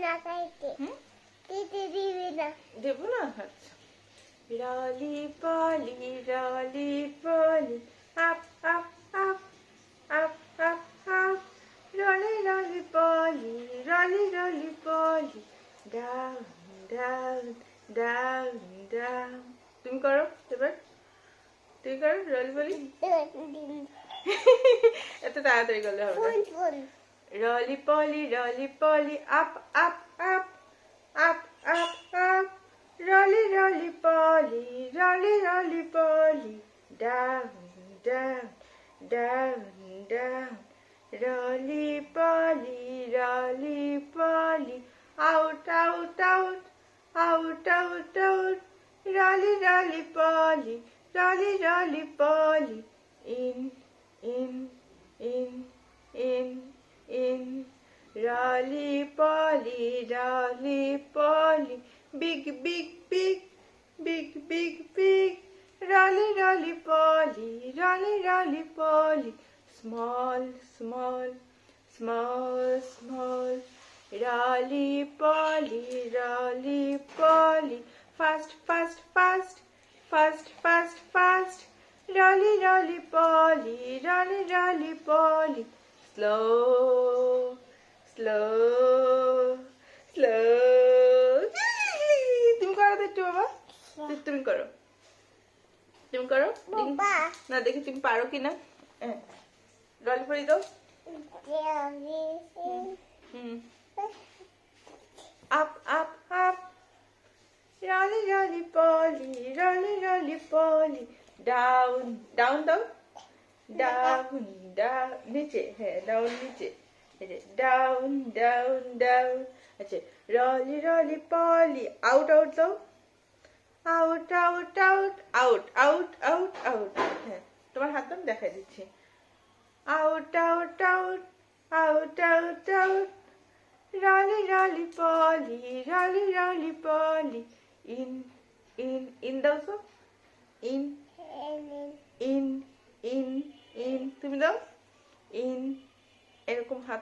না খাইতে দিবি না। দেবো না? আচ্ছা। Roly poly roly poly up up up up up up. Roly roly poly roly roly poly. Down down down down. তুমি করো এবার। তুমি করো রলি পলি। এত তাড়াতাড়ি করলে হবে Rolly poly, rolly poly, up, up, up, up, up, up. Rolly, rolly poly, rolly, rolly poly, down, down, down, down. Rolly poly, rolly poly, out, out, out, out, out, out. Rolly, rolly poly, rolly, rolly poly, in, in, in, in in. Rolly polly, rolly polly, big, big, big, big, big, big. Rolly, rolly polly, rolly, rolly polly, small, small, small, small. Rolly polly, rolly polly, fast, fast, fast, fast, fast, fast. Rolly, rolly polly, rolly, rolly polly, slow, slow, slow. তুমি করো তো একটু বাবা তুমি করো তুমি করো না দেখি তুমি পারো কিনা হ্যাঁ রলি পরি দাও হুম up, up, up. Rolly, rolly, polly, rolly, rolly, polly. Down, down, down. Down, down, নিচে হ্যাঁ down নিচে down, down, down. আচ্ছা rolly, rolly, polly. Out, out, দাও out, out, out, out, out, out, out. হ্যাঁ তোমার হাত আমি দেখাই দিচ্ছি out, out, out, out, out, out. Rolly, rolly, polly, rolly, rolly, polly. In, in, in দাও তো in, in,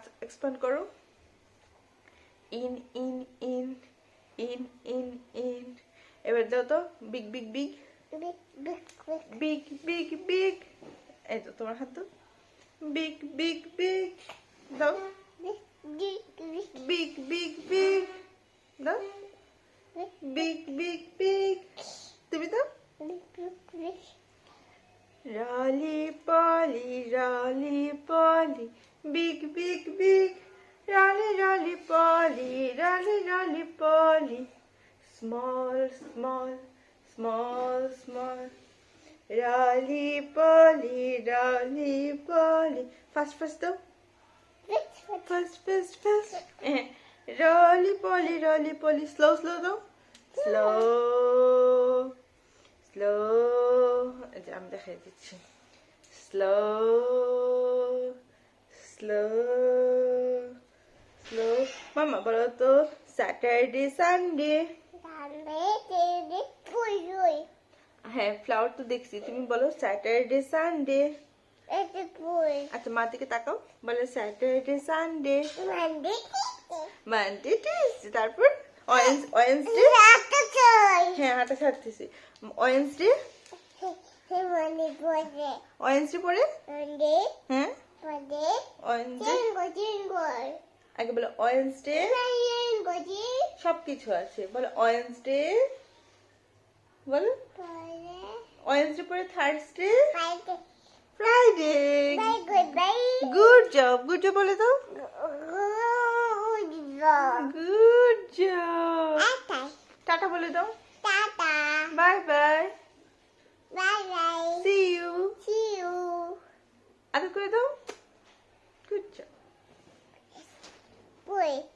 হাত এক্সপ্যান্ড করো। In in in in in in. এবার দাও তো big big big big big big এই তো তোমার হাত তো বিগ বিগ বিগ দাও। বিগ বিগ বিগ দাও। Big big big big, big, big. Rally, rally, Polly, rally, rally, Polly. Small, small, small, small. Rally, Polly, rally, Polly. Fast, fast, though. Fast, fast, fast. Rolly, Polly, rolly, Polly. Slow, slow, though. Slow, slow. I'm the head. Slow. Slow slow মামা বলো তো Saturday Sunday হ্যাঁ flower তো দেখছি তুমি বলো Saturday Sunday আচ্ছা মা দিকে তাকাও বলো স্যাটারডে সানডে মানডে টিউসডে তারপর ওয়েন্সডে হ্যাঁ হাঁটা ছাড়তেছি ওয়েন্সডে ওয়েন্সডে পরে হ্যাঁ ওয়েন্সডে আগে বলো ওয়েন্সডে সব কিছু আছে। বলো ওয়েন্সডে বলো। ওয়েন্সডে পরে Thursday. Friday. Good job. Good job বলে দাও। Good job. টাটা। বলে দাও। By bye. সি ইউ আদর করে দাও।